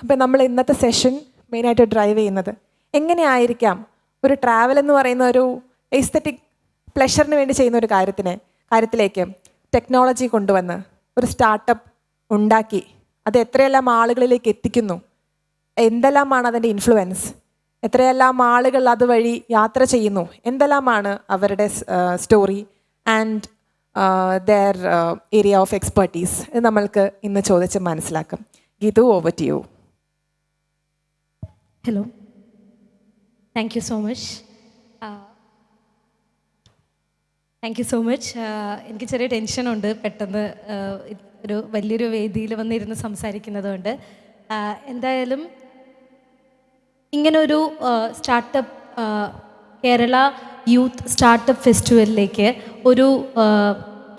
അപ്പം നമ്മൾ ഇന്നത്തെ സെഷൻ മെയിനായിട്ട് ഡ്രൈവ് ചെയ്യുന്നത്. എങ്ങനെയായിരിക്കാം ഒരു ട്രാവൽ എന്ന് പറയുന്ന ഒരു എസ്തറ്റിക് പ്ലഷറിന് വേണ്ടി ചെയ്യുന്ന ഒരു കാര്യത്തിന് കാര്യത്തിലേക്ക് ടെക്നോളജി കൊണ്ടുവന്ന് ഒരു സ്റ്റാർട്ടപ്പ് ഉണ്ടാക്കി. അത് എത്രയെല്ലാം ആളുകളിലേക്ക് എത്തിക്കുന്നു? എന്തെല്ലാമാണ് അതിന്റെ ഇൻഫ്ലുവൻസ് എത്രയെല്ലാം ആളുകൾ അതുവഴി യാത്ര ചെയ്യുന്നു? എന്തെല്ലാമാണ് അവരുടെ story and their area of expertise ഇത് നമ്മൾക്ക് ഇന്ന് ചോദിച്ച് മനസ്സിലാക്കാം. Geethu over to you hello thank you so much thank you so much എനിക്ക് ചെറിയ ടെൻഷനുണ്ട് പെട്ടെന്ന് ഒരു വലിയൊരു വേദിയിൽ വന്നിരുന്ന് സംസാരിക്കുന്നതുകൊണ്ട്. എന്തായാലും ഇങ്ങനൊരു സ്റ്റാർട്ടപ്പ് കേരള യൂത്ത് സ്റ്റാർട്ടപ്പ് ഫെസ്റ്റിവലിലേക്ക് ഒരു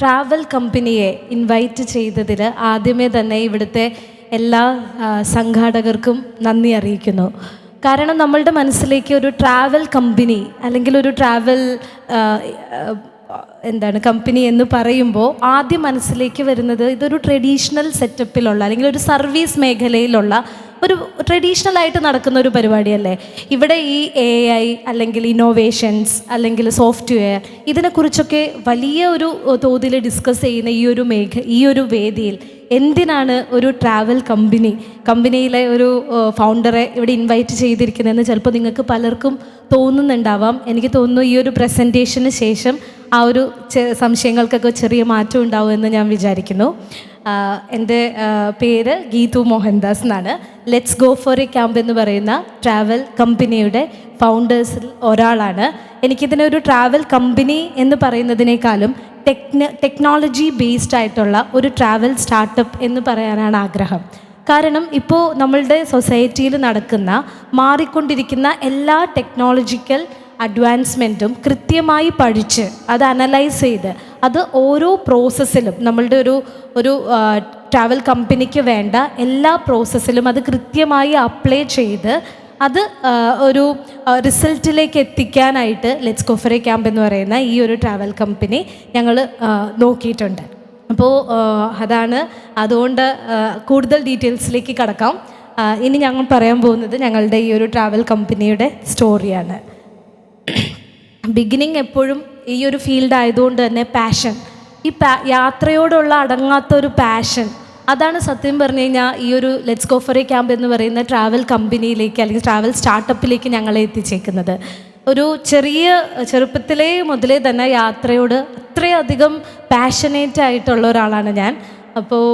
ട്രാവൽ കമ്പനിയെ ഇൻവൈറ്റ് ചെയ്തതിൽ ആദ്യമേ തന്നെ ഇവിടുത്തെ എല്ലാ സംഘാടകർക്കും നന്ദി അറിയിക്കുന്നു. കാരണം നമ്മളുടെ മനസ്സിലേക്ക് ഒരു ട്രാവൽ കമ്പനി അല്ലെങ്കിൽ ഒരു ട്രാവൽ എന്താണ് കമ്പനി എന്ന് പറയുമ്പോൾ ആദ്യം മനസ്സിലേക്ക് വരുന്നത് ഇതൊരു ട്രഡീഷണൽ സെറ്റപ്പിലുള്ള അല്ലെങ്കിൽ ഒരു സർവീസ് മേഖലയിലുള്ള ഒരു ട്രഡീഷണൽ ആയിട്ട് നടക്കുന്ന ഒരു പരിപാടിയല്ലേ. ഇവിടെ ഈ എ ഐ അല്ലെങ്കിൽ ഇന്നോവേഷൻസ് അല്ലെങ്കിൽ സോഫ്റ്റ്വെയർ ഇതിനെക്കുറിച്ചൊക്കെ വലിയ ഒരു തോതിൽ ഡിസ്കസ് ചെയ്യുന്ന ഈ ഒരു മേഖ ഈ ഒരു വേദിയിൽ എന്തിനാണ് ഒരു ട്രാവൽ കമ്പനി കമ്പനിയിലെ ഒരു ഫൗണ്ടറെ ഇവിടെ ഇൻവൈറ്റ് ചെയ്തിരിക്കുന്നതെന്ന് ചിലപ്പോൾ നിങ്ങൾക്ക് പലർക്കും തോന്നുന്നുണ്ടാവാം. എനിക്ക് തോന്നുന്നു ഈ ഒരു പ്രസന്റേഷന് ശേഷം ആ ഒരു സംശയങ്ങൾക്കൊക്കെ ചെറിയ മാറ്റം ഉണ്ടാവും എന്ന് ഞാൻ വിചാരിക്കുന്നു. എന്റെ പേര് ഗീതു മോഹൻദാസ് എന്നാണ്. Let's go for a camp എന്ന് പറയുന്ന ട്രാവൽ കമ്പനിയുടെ ഫൗണ്ടേഴ്സിൽ ഒരാളാണ്. എനിക്കിതിനൊരു ട്രാവൽ കമ്പനി എന്ന് പറയുന്നതിനേക്കാളും ടെക്ന ടെക്നോളജി ബേസ്ഡ് ആയിട്ടുള്ള ഒരു ട്രാവൽ സ്റ്റാർട്ടപ്പ് എന്ന് പറയാനാണ് ആഗ്രഹം. കാരണം ഇപ്പോൾ നമ്മളുടെ സൊസൈറ്റിയിൽ നടക്കുന്ന മാറിക്കൊണ്ടിരിക്കുന്ന എല്ലാ ടെക്നോളജിക്കൽ അഡ്വാൻസ്മെന്റും കൃത്യമായി പഠിച്ച് അത് അനലൈസ് ചെയ്ത് അത് ഓരോ പ്രോസസ്സിലും നമ്മളുടെ ഒരു ഒരു ട്രാവൽ കമ്പനിക്ക് വേണ്ട എല്ലാ പ്രോസസ്സിലും അത് കൃത്യമായി അപ്ലൈ ചെയ്ത് അത് ഒരു റിസൾട്ടിലേക്ക് എത്തിക്കാനായിട്ട് ലെറ്റ്സ് കൊഫറെ ക്യാമ്പ് എന്ന് പറയുന്ന ഈ ഒരു ട്രാവൽ കമ്പനി ഞങ്ങൾ നോക്കിയിട്ടുണ്ട്. അപ്പോൾ അതാണ്. അതുകൊണ്ട് കൂടുതൽ ഡീറ്റെയിൽസിലേക്ക് കടക്കാം. ഇനി ഞങ്ങൾ പറയാൻ പോകുന്നത് ഞങ്ങളുടെ ഈ ഒരു ട്രാവൽ കമ്പനിയുടെ സ്റ്റോറിയാണ്. ബിഗിനിങ് എപ്പോഴും ഈ ഒരു ഫീൽഡ് ആയതുകൊണ്ട് തന്നെ പാഷൻ ഈ യാത്രയോടുള്ള അടങ്ങാത്ത ഒരു പാഷൻ അതാണ് സത്യം പറഞ്ഞു കഴിഞ്ഞാൽ ഈ ഒരു let's go for a camp എന്ന് പറയുന്ന ട്രാവൽ കമ്പനിയിലേക്ക് അല്ലെങ്കിൽ ട്രാവൽ സ്റ്റാർട്ടപ്പിലേക്ക് ഞങ്ങളെ എത്തിച്ചേക്കുന്നത്. ഒരു ചെറിയ ചെറുപ്പത്തിലേ മുതലേ തന്നെ യാത്രയോട് അത്രയധികം പാഷനേറ്റ് ആയിട്ടുള്ള ഒരാളാണ് ഞാൻ. അപ്പോൾ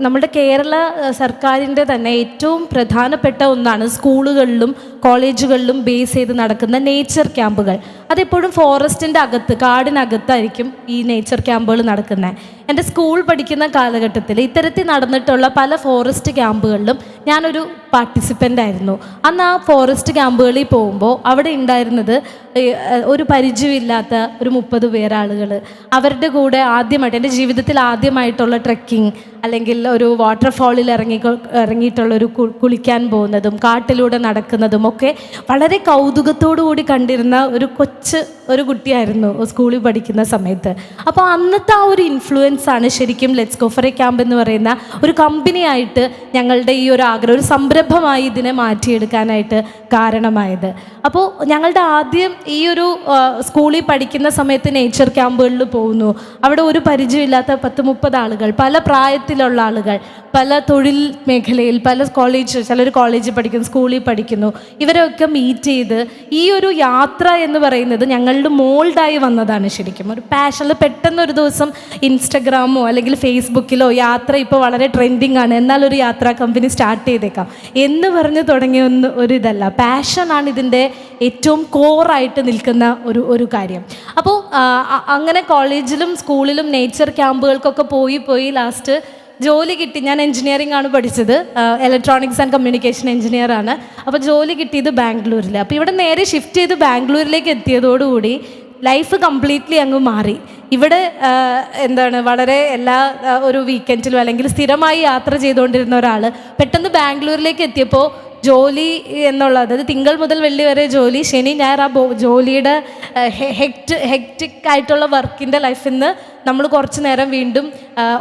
നമ്മുടെ കേരള സർക്കാരിന്റെ തന്നെ ഏറ്റവും പ്രധാനപ്പെട്ട ഒന്നാണ് സ്കൂളുകളിലും കോളേജുകളിലും ബേസ് ചെയ്ത് നടക്കുന്ന നേച്ചർ ക്യാമ്പുകൾ അതെപ്പോഴും ഫോറസ്റ്റിന്റെ അകത്ത് കാടിനകത്തായിരിക്കും ഈ നേച്ചർ ക്യാമ്പുകൾ നടക്കുന്നത് എന്റെ സ്കൂൾ പഠിക്കുന്ന കാലഘട്ടത്തിൽ ഇത്തരത്തിൽ നടന്നിട്ടുള്ള പല ഫോറസ്റ്റ് ക്യാമ്പുകളിലും ഞാനൊരു പാർട്ടിസിപ്പന്റ് ആയിരുന്നു. അന്ന് ആ ഫോറസ്റ്റ് ക്യാമ്പുകളിൽ പോകുമ്പോൾ അവിടെ ഉണ്ടായിരുന്നത് ഒരു പരിചയമില്ലാത്ത ഒരു മുപ്പത് പേരാളുകൾ അവരുടെ കൂടെ ആദ്യമായിട്ട് എന്റെ ജീവിതത്തിൽ ആദ്യമായിട്ടുള്ള ട്രെക്കിംഗ് അല്ലെങ്കിൽ ഒരു വാട്ടർഫാളിൽ ഇറങ്ങി ഇറങ്ങിയിട്ടുള്ള ഒരു കുളിക്കാൻ പോകുന്നതും കാട്ടിലൂടെ നടക്കുന്നതും ഒക്കെ വളരെ കൗതുകത്തോടു കൂടി കണ്ടിരുന്ന ഒരു കൊച്ച് ഒരു കുട്ടിയായിരുന്നു സ്കൂളിൽ പഠിക്കുന്ന സമയത്ത്. അപ്പോൾ അന്നത്തെ ആ ഒരു ഇൻഫ്ലുവൻസ് ആണ് ശരിക്കും ലെറ്റ്സ് ഗോഫറെ ക്യാമ്പ് എന്ന് പറയുന്ന ഒരു കമ്പനിയായിട്ട് ഞങ്ങളുടെ ഈ ഒരു ആഗ്രഹം ഒരു സംരംഭമായി ഇതിനെ മാറ്റിയെടുക്കാനായിട്ട് കാരണമായത്. അപ്പോൾ ഞങ്ങളുടെ ആദ്യം ഈ ഒരു സ്കൂളിൽ പഠിക്കുന്ന സമയത്ത് നേച്ചർ ക്യാമ്പുകളിൽ പോകുന്നു. അവിടെ ഒരു പരിചയമില്ലാത്ത പത്ത് മുപ്പത് ആളുകൾ പല പ്രായത്തിലുള്ള ആളുകൾ പല തൊഴിൽ മേഖലയിൽ പല കോളേജ് ചിലർ കോളേജിൽ പഠിക്കുന്നു സ്കൂളിൽ പഠിക്കുന്നു. ഇവരെയൊക്കെ മീറ്റ് ചെയ്ത് ഈ ഒരു യാത്ര എന്ന് പറയുന്നത് ഞങ്ങളുടെ മോൾഡായി വന്നതാണ് ശരിക്കും. ഒരു പാഷനിൽ പെട്ടെന്ന് ഒരു ദിവസം ഇൻസ്റ്റഗ്രാമോ അല്ലെങ്കിൽ ഫേസ്ബുക്കിലോ യാത്ര ഇപ്പോൾ വളരെ ട്രെൻഡിങ് ആണ്. എന്നാൽ ഒരു യാത്രാ കമ്പനി സ്റ്റാർട്ട് ചെയ്തേക്കാം. എന്ന് പറഞ്ഞ് തുടങ്ങിയ ഒന്ന് ഒരു ഇതല്ല. പാഷനാണ് ഇതിന്റെ ഏറ്റവും കോറായിട്ട് നിൽക്കുന്ന ഒരു ഒരു കാര്യം. അപ്പോൾ അങ്ങനെ കോളേജിലും സ്കൂളിലും നേച്ചർ ക്യാമ്പുകൾക്കൊക്കെ പോയി പോയി ലാസ്റ്റ് ജോലി കിട്ടി. ഞാൻ എൻജിനീയറിംഗ് ആണ് പഠിച്ചത്. ഇലക്ട്രോണിക്സ് ആൻഡ് കമ്മ്യൂണിക്കേഷൻ എഞ്ചിനീയർ ആണ്. അപ്പോൾ ജോലി കിട്ടിയത് ബാംഗ്ലൂരിൽ അപ്പോൾ ഇവിടെ നേരെ ഷിഫ്റ്റ് ചെയ്ത് ബാംഗ്ലൂരിലേക്ക് എത്തിയതോടുകൂടി ലൈഫ് കംപ്ലീറ്റ്ലി അങ്ങ് മാറി. ഇവിടെ എന്താണ് വളരെ എല്ലാ ഒരു വീക്കെൻഡിലും അല്ലെങ്കിൽ സ്ഥിരമായി യാത്ര ചെയ്തുകൊണ്ടിരുന്ന ഒരാൾ പെട്ടെന്ന് ബാംഗ്ലൂരിലേക്ക് എത്തിയപ്പോൾ ജോലി എന്നുള്ളത് അതായത് തിങ്കൾ മുതൽ വെള്ളി വരെ ജോലി ശനി ഞായർ ആ ജോലിയുടെ ഹെക്ട് ഹെക്റ്റിക് ആയിട്ടുള്ള വർക്കിന്റെ ലൈഫിൽ നിന്ന് നമ്മൾ കുറച്ച് നേരം വീണ്ടും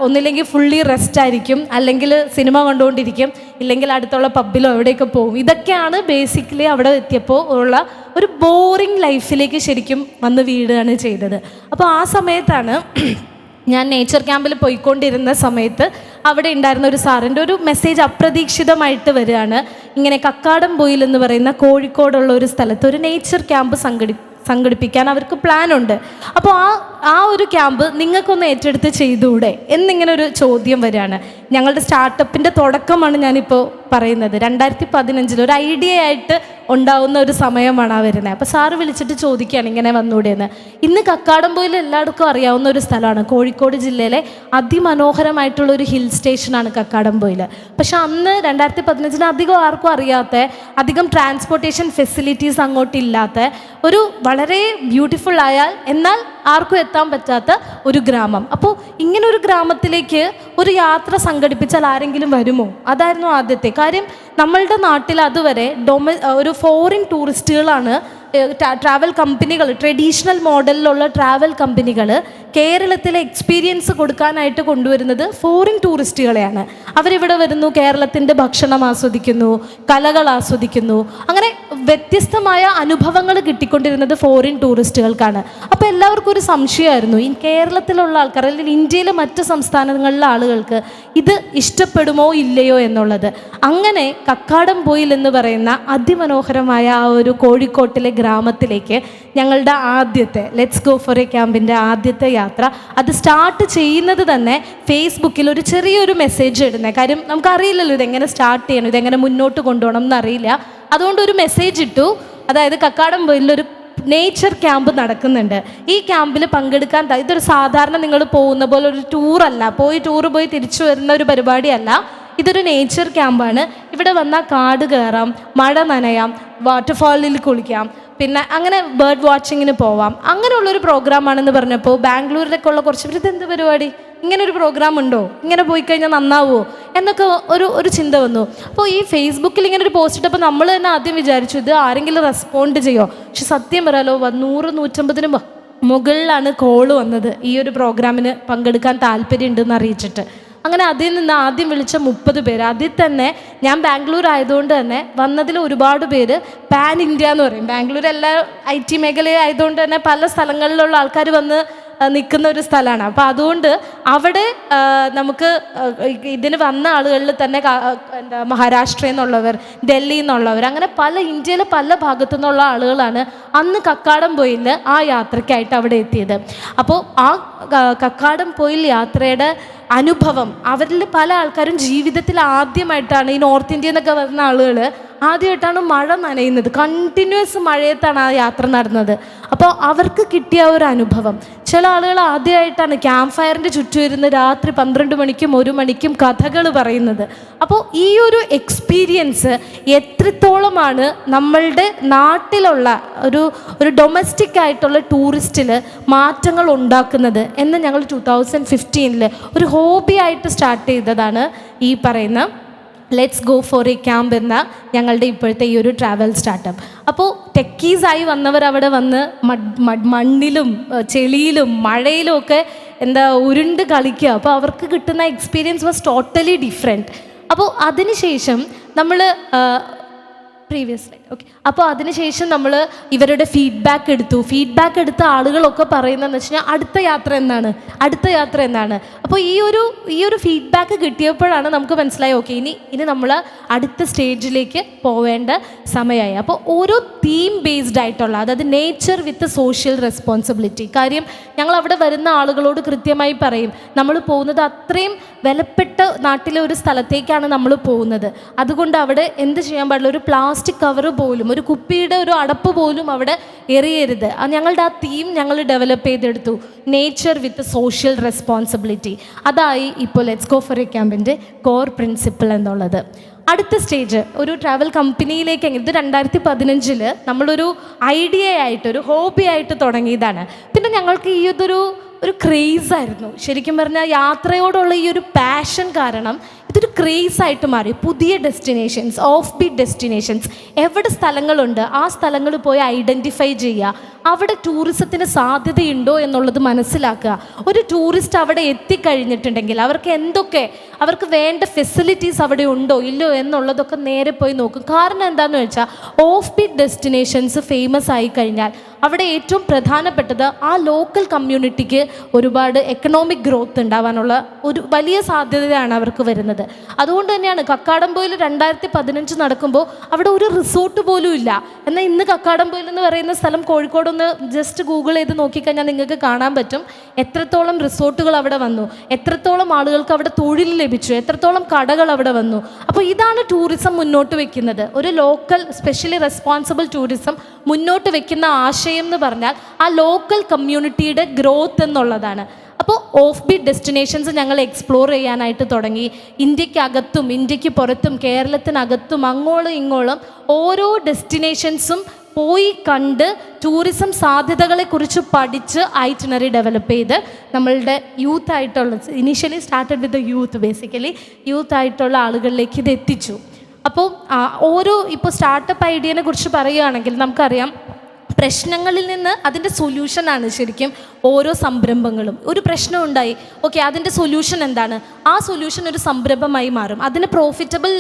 ഒന്നില്ലെങ്കിൽ ഫുള്ളി റെസ്റ്റ് ആയിരിക്കും അല്ലെങ്കിൽ സിനിമ കണ്ടുകൊണ്ടിരിക്കും ഇല്ലെങ്കിൽ അടുത്തുള്ള പബ്ബിലോ എവിടെയൊക്കെ പോകും. ഇതൊക്കെയാണ് ബേസിക്കലി അവിടെ എത്തിയപ്പോൾ ഉള്ള ഒരു ബോറിംഗ് ലൈഫിലേക്ക് ശരിക്കും വന്ന് വീടുകയാണ് ചെയ്തത്. അപ്പോൾ ആ സമയത്താണ് ഞാൻ നേച്ചർ ക്യാമ്പിൽ പോയിക്കൊണ്ടിരുന്ന സമയത്ത് അവിടെ ഉണ്ടായിരുന്ന ഒരു സാറിന്റെ ഒരു മെസ്സേജ് അപ്രതീക്ഷിതമായിട്ട് വരികയാണ്. ഇങ്ങനെ കക്കാടം പോയിൽ എന്ന് പറയുന്ന കോഴിക്കോടുള്ള ഒരു സ്ഥലത്ത് ഒരു നേച്ചർ ക്യാമ്പ് സംഘടി സംഘടിപ്പിക്കാൻ അവർക്ക് പ്ലാൻ ഉണ്ട്. അപ്പോൾ ആ ആ ഒരു ക്യാമ്പ് നിങ്ങൾക്കൊന്ന് ഏറ്റെടുത്ത് ചെയ്തുകൂടെ എന്നിങ്ങനെ ഒരു ചോദ്യം വരികയാണ്. ഞങ്ങളുടെ സ്റ്റാർട്ടപ്പിന്റെ തുടക്കമാണ് ഞാനിപ്പോൾ പറയുന്നത്. രണ്ടായിരത്തി പതിനഞ്ചിൽ ഒരു ഐഡിയ ആയിട്ട് ഉണ്ടാവുന്ന ഒരു സമയമാണ് ആ വരുന്നത്. അപ്പോൾ സാറ് വിളിച്ചിട്ട് ചോദിക്കുകയാണ് ഇങ്ങനെ വന്നൂടെ എന്ന് ഇന്ന് കക്കാടംപോയിൽ എല്ലാവർക്കും അറിയാവുന്ന ഒരു സ്ഥലമാണ്. കോഴിക്കോട് ജില്ലയിലെ അതിമനോഹരമായിട്ടുള്ള ഒരു ഹിൽ സ്റ്റേഷനാണ് കക്കാടംപോയിൽ പക്ഷെ അന്ന് രണ്ടായിരത്തി പതിനഞ്ചിൽ അധികം ആർക്കും അറിയാത്ത അധികം ട്രാൻസ്പോർട്ടേഷൻ ഫെസിലിറ്റീസ് അങ്ങോട്ടില്ലാത്ത ഒരു വളരെ ബ്യൂട്ടിഫുൾ ആയാൽ എന്നാൽ ആർക്കും എത്താൻ പറ്റാത്ത ഒരു ഗ്രാമം. അപ്പോൾ ഇങ്ങനെ ഒരു ഗ്രാമത്തിലേക്ക് ഒരു യാത്ര സംഘടിപ്പിച്ചാൽ ആരെങ്കിലും വരുമോ? അതായിരുന്നു ആദ്യത്തെ കാര്യം. നമ്മളുടെ നാട്ടിൽ അതുവരെ ഡൊമ ഒരു ഫോറിൻ ടൂറിസ്റ്റുകളാണ് ട്രാവൽ കമ്പനികൾ ട്രഡീഷണൽ മോഡലിലുള്ള ട്രാവൽ കമ്പനികൾ കേരളത്തിലെ എക്സ്പീരിയൻസ് കൊടുക്കാനായിട്ട് കൊണ്ടുവരുന്നത് ഫോറിൻ ടൂറിസ്റ്റുകളെയാണ് അവരിവിടെ വരുന്നു കേരളത്തിന്റെ ഭക്ഷണം ആസ്വദിക്കുന്നു കലകൾ ആസ്വദിക്കുന്നു. അങ്ങനെ വ്യത്യസ്തമായ അനുഭവങ്ങൾ കിട്ടിക്കൊണ്ടിരുന്നത് ഫോറിൻ ടൂറിസ്റ്റുകൾക്കാണ് അപ്പോൾ എല്ലാവർക്കും ഒരു സംശയമായിരുന്നു ഈ കേരളത്തിലുള്ള ആൾക്കാർ അല്ലെങ്കിൽ ഇന്ത്യയിലെ മറ്റ് സംസ്ഥാനങ്ങളിലെ ആളുകൾക്ക് ഇത് ഇഷ്ടപ്പെടുമോ ഇല്ലയോ എന്നുള്ളത്. അങ്ങനെ കക്കാടം പോയിൽ എന്ന് പറയുന്ന അതിമനോഹരമായ ആ ഒരു കോഴിക്കോട്ടിലെ ഗ്രാമത്തിലേക്ക് ഞങ്ങളുടെ ആദ്യത്തെ ലെറ്റ്സ് ഗോ ഫോർ എ ക്യാമ്പിന്റെ ആദ്യത്തെ യാത്ര. അത് സ്റ്റാർട്ട് ചെയ്യുന്നത് തന്നെ ഫേസ്ബുക്കിൽ ഒരു ചെറിയൊരു മെസ്സേജ് ഇടുന്നത് കാര്യം നമുക്കറിയില്ലല്ലോ ഇതെങ്ങനെ സ്റ്റാർട്ട് ചെയ്യണം ഇതെങ്ങനെ മുന്നോട്ട് കൊണ്ടുപോകണം എന്നറിയില്ല. അതുകൊണ്ട് ഒരു മെസ്സേജ് ഇട്ടു. അതായത് കക്കാടം പോയിലൊരു നേച്ചർ ക്യാമ്പ് നടക്കുന്നുണ്ട്. ഈ ക്യാമ്പിൽ പങ്കെടുക്കാൻ ഇതൊരു സാധാരണ നിങ്ങൾ പോകുന്ന പോലെ ഒരു ടൂറല്ല പോയി ടൂർ പോയി തിരിച്ചു വരുന്ന ഒരു പരിപാടിയല്ല. ഇതൊരു നേച്ചർ ക്യാമ്പാണ് ഇവിടെ വന്നാൽ കാട് കയറാം മഴ നനയാം വാട്ടർഫാളിൽ കുളിക്കാം പിന്നെ അങ്ങനെ ബേർഡ് വാച്ചിങ്ങിന് പോവാം. അങ്ങനെയുള്ളൊരു പ്രോഗ്രാമാണെന്ന് പറഞ്ഞപ്പോൾ ബാംഗ്ലൂരിലൊക്കെ ഉള്ള കുറച്ച് പേര് ഇതെന്ത് പരിപാടി? ഇങ്ങനെ ഒരു പ്രോഗ്രാം ഉണ്ടോ? ഇങ്ങനെ പോയി കഴിഞ്ഞാൽ നന്നാവുമോ എന്നൊക്കെ ഒരു ഒരു ചിന്ത വന്നു. അപ്പോൾ ഈ ഫേസ്ബുക്കിൽ ഇങ്ങനെ ഒരു പോസ്റ്റ് ഇട്ടപ്പോൾ നമ്മൾ തന്നെ ആദ്യം വിചാരിച്ചു ഇത് ആരെങ്കിലും റെസ്പോണ്ട് ചെയ്യോ? പക്ഷെ സത്യം പറയാലോ നൂറ് നൂറ്റമ്പതിന് മുകളിലാണ് കോൾ വന്നത് ഈ ഒരു പ്രോഗ്രാമിന് പങ്കെടുക്കാൻ താല്പര്യമുണ്ടെന്ന് അറിയിച്ചിട്ട്. അങ്ങനെ അതിൽ നിന്ന് ആദ്യം വിളിച്ച മുപ്പത് പേര്. അതിൽ തന്നെ ഞാൻ ബാംഗ്ലൂർ ആയതുകൊണ്ട് തന്നെ വന്നതിൽ ഒരുപാട് പേര് പാൻ ഇന്ത്യ എന്ന് പറയും. ബാംഗ്ലൂർ എല്ലാ ഐ ടി മേഖല ആയതുകൊണ്ട് തന്നെ പല സ്ഥലങ്ങളിലുള്ള ആൾക്കാർ വന്ന് നിൽക്കുന്ന ഒരു സ്ഥലമാണ്. അപ്പോൾ അതുകൊണ്ട് അവിടെ നമുക്ക് ഇതിന് വന്ന ആളുകളിൽ തന്നെ എന്താ മഹാരാഷ്ട്രയിൽ നിന്നുള്ളവർ ഡൽഹിയിൽ നിന്നുള്ളവർ അങ്ങനെ പല ഇന്ത്യയിലെ പല ഭാഗത്തു നിന്നുള്ള ആളുകളാണ് അന്ന് കക്കാടം പോയിൽ ആ യാത്രയ്ക്കായിട്ട് അവിടെ എത്തിയത്. അപ്പോൾ ആ കക്കാടം പോയിൽ യാത്രയുടെ അനുഭവം. അവരിൽ പല ആൾക്കാരും ജീവിതത്തിൽ ആദ്യമായിട്ടാണ് ഈ നോർത്ത് ഇന്ത്യയിൽ നിന്നൊക്കെ വരുന്ന ആളുകൾ ആദ്യമായിട്ടാണ് മഴ നനയുന്നത്. കണ്ടിന്യൂസ് മഴയത്താണ് ആ യാത്ര നടന്നത്. അപ്പോൾ അവർക്ക് കിട്ടിയ ഒരു അനുഭവം. ചില ആളുകൾ ആദ്യമായിട്ടാണ് ക്യാമ്പ് ഫയറിന്റെ ചുറ്റും ഇരുന്ന് രാത്രി പന്ത്രണ്ട് മണിക്കും ഒരു മണിക്കും കഥകൾ പറയുന്നത്. അപ്പോൾ ഈ ഒരു എക്സ്പീരിയൻസ് എത്രത്തോളമാണ് നമ്മളുടെ നാട്ടിലുള്ള ഒരു ഒരു ഡൊമസ്റ്റിക് ആയിട്ടുള്ള ടൂറിസ്റ്റിൽ മാറ്റങ്ങൾ ഉണ്ടാക്കുന്നത് എന്ന് ഞങ്ങൾ ടു തൗസൻഡ് ഫിഫ്റ്റീനിൽ ഒരു ഹോബി ആയിട്ട് സ്റ്റാർട്ട് ചെയ്തതാണ് ഈ പറയുന്ന let's go for a camp എന്ന ഞങ്ങളുടെ ഇപ്പോഴത്തെ ഈ ഒരു ട്രാവൽ സ്റ്റാർട്ടപ്പ് അപ്പോൾ ടെക്കീസായി വന്നവർ അവിടെ വന്ന് മഡ് മണ്ണിലും ചെളിയിലും മഴയിലും ഒക്കെ എന്താ ഉരുണ്ട് കളിക്കുക. അപ്പോൾ അവർക്ക് കിട്ടുന്ന എക്സ്പീരിയൻസ് വാസ് ടോട്ടലി ഡിഫറെന്റ് അപ്പോൾ അതിനുശേഷം നമ്മൾ പ്രീവിയസ് ഓക്കെ അപ്പോൾ അതിനുശേഷം നമ്മൾ ഇവരുടെ ഫീഡ്ബാക്ക് എടുത്തു. ഫീഡ്ബാക്ക് എടുത്ത ആളുകളൊക്കെ പറയുന്നതെന്ന് വെച്ച് കഴിഞ്ഞാൽ അടുത്ത യാത്ര എന്നാണ് അടുത്ത യാത്ര എന്നാണ് അപ്പോൾ ഈ ഒരു ഈ ഒരു ഫീഡ്ബാക്ക് കിട്ടിയപ്പോഴാണ് നമുക്ക് മനസ്സിലായി ഓക്കെ ഇനി ഇനി നമ്മൾ അടുത്ത സ്റ്റേജിലേക്ക് പോവേണ്ട സമയമായി അപ്പോൾ ഓരോ തീം ബേസ്ഡ് ആയിട്ടുള്ള അതായത് നേച്ചർ വിത്ത് സോഷ്യൽ റെസ്പോൺസിബിലിറ്റി കാര്യം ഞങ്ങൾ അവിടെ വരുന്ന ആളുകളോട് കൃത്യമായി പറയും നമ്മൾ പോകുന്നത് അത്രയും വിലപ്പെട്ട നാട്ടിലെ ഒരു സ്ഥലത്തേക്കാണ് നമ്മൾ പോകുന്നത്. അതുകൊണ്ട് അവിടെ എന്ത് ചെയ്യാൻ പാടില്ല? ഒരു പ്ലാസ്റ്റിക് കവർ പോലും ഒരു കുപ്പിയുടെ ഒരു അടപ്പ് പോലും അവിടെ എറിയരുത്. ഞങ്ങളുടെ ആ തീം ഞങ്ങൾ ഡെവലപ്പ് ചെയ്തെടുത്തു. നേച്ചർ വിത്ത് സോഷ്യൽ റെസ്പോൺസിബിലിറ്റി അതായി ഇപ്പോൾ ലെറ്റ്സ് ഗോ ഫോർ എ ക്യാമ്പിന്റെ കോർ പ്രിൻസിപ്പിൾ എന്നുള്ളത്. അടുത്ത സ്റ്റേജ് ഒരു ട്രാവൽ കമ്പനിയിലേക്ക് ഇത് രണ്ടായിരത്തി പതിനഞ്ചിൽ നമ്മളൊരു ഐഡിയ ആയിട്ട് ഒരു ഹോബി ആയിട്ട് തുടങ്ങിയതാണ്. പിന്നെ ഞങ്ങൾക്ക് ഈ ഇതൊരു ഒരു ക്രേസ് ആയിരുന്നു. ശരിക്കും പറഞ്ഞാൽ യാത്രയോടുള്ള ഈ ഒരു പാഷൻ കാരണം ഇതൊരു ക്രേസ് ആയിട്ട് മാറി. പുതിയ ഡെസ്റ്റിനേഷൻസ് ഓഫ് ബീറ്റ് ഡെസ്റ്റിനേഷൻസ് എവിടെ സ്ഥലങ്ങളുണ്ട്? ആ സ്ഥലങ്ങൾ പോയി ഐഡന്റിഫൈ ചെയ്യുക. അവിടെ ടൂറിസത്തിന് സാധ്യതയുണ്ടോ എന്നുള്ളത് മനസ്സിലാക്കുക. ഒരു ടൂറിസ്റ്റ് അവിടെ എത്തിക്കഴിഞ്ഞിട്ടുണ്ടെങ്കിൽ അവർക്ക് എന്തൊക്കെ അവർക്ക് വേണ്ട ഫെസിലിറ്റീസ് അവിടെ ഉണ്ടോ ഇല്ലയോ എന്നുള്ളതൊക്കെ നേരെ പോയി നോക്കും. കാരണം എന്താണെന്ന് വെച്ചാൽ ഓഫ് ബീറ്റ് ഡെസ്റ്റിനേഷൻസ് ഫേമസ് ആയി കഴിഞ്ഞാൽ അവിടെ ഏറ്റവും പ്രധാനപ്പെട്ടത് ആ ലോക്കൽ കമ്മ്യൂണിറ്റിക്ക് ഒരുപാട് എക്കണോമിക് ഗ്രോത്ത് ഉണ്ടാവാനുള്ള ഒരു വലിയ സാധ്യതയാണ് അവർക്ക് വരുന്നത്. അതുകൊണ്ട് തന്നെയാണ് കക്കാടംപോയിൽ രണ്ടായിരത്തി പതിനഞ്ച് നടക്കുമ്പോൾ അവിടെ ഒരു റിസോർട്ട് പോലും ഇല്ല. എന്നാൽ ഇന്ന് കക്കാടംപോയിൽ എന്ന് പറയുന്ന സ്ഥലം കോഴിക്കോടൊന്ന് ജസ്റ്റ് ഗൂഗിൾ ചെയ്ത് നോക്കിക്കഴിഞ്ഞാൽ നിങ്ങൾക്ക് കാണാൻ പറ്റും. എത്രത്തോളം റിസോർട്ടുകൾ അവിടെ വന്നു. എത്രത്തോളം ആളുകൾക്ക് അവിടെ തൊഴിൽ ലഭിച്ചു. എത്രത്തോളം കടകൾ അവിടെ വന്നു. അപ്പോൾ ഇതാണ് ടൂറിസം മുന്നോട്ട് വെക്കുന്നത്. ഒരു ലോക്കൽ സ്പെഷ്യലി റെസ്പോൺസിബിൾ ടൂറിസം മുന്നോട്ട് വെക്കുന്ന ആശയം എന്ന് പറഞ്ഞാൽ ആ ലോക്കൽ കമ്മ്യൂണിറ്റിയുടെ ഗ്രോത്ത് എന്നുള്ളതാണ്. അപ്പോൾ ഓഫ് ബി ഡെസ്റ്റിനേഷൻസ് ഞങ്ങൾ എക്സ്പ്ലോർ ചെയ്യാനായിട്ട് തുടങ്ങി. ഇന്ത്യക്കകത്തും ഇന്ത്യയ്ക്ക് പുറത്തും കേരളത്തിനകത്തും അങ്ങോളം ഇങ്ങോളം ഓരോ ഡെസ്റ്റിനേഷൻസും പോയി കണ്ട് ടൂറിസം സാധ്യതകളെക്കുറിച്ച് പഠിച്ച് ഐറ്റിനറി ഡെവലപ്പ് ചെയ്ത് നമ്മളുടെ യൂത്ത് ആയിട്ടുള്ള initially started with the youth basically youth ആയിട്ടുള്ള ആളുകളിലേക്ക് ഇത് എത്തിച്ചു. അപ്പോൾ ഓരോ ഇപ്പോൾ സ്റ്റാർട്ടപ്പ് ഐഡിയനെ കുറിച്ച് പറയുകയാണെങ്കിൽ നമുക്കറിയാം പ്രശ്നങ്ങളിൽ നിന്ന് അതിന്റെ സൊല്യൂഷനാണ് ശരിക്കും ഓരോ സംരംഭങ്ങളും. ഒരു പ്രശ്നം ഉണ്ടായി ഓക്കെ അതിന്റെ സൊല്യൂഷൻ എന്താണ്? ആ സൊല്യൂഷൻ ഒരു സംരംഭമായി മാറും. അതിന് പ്രോഫിറ്റബിൾ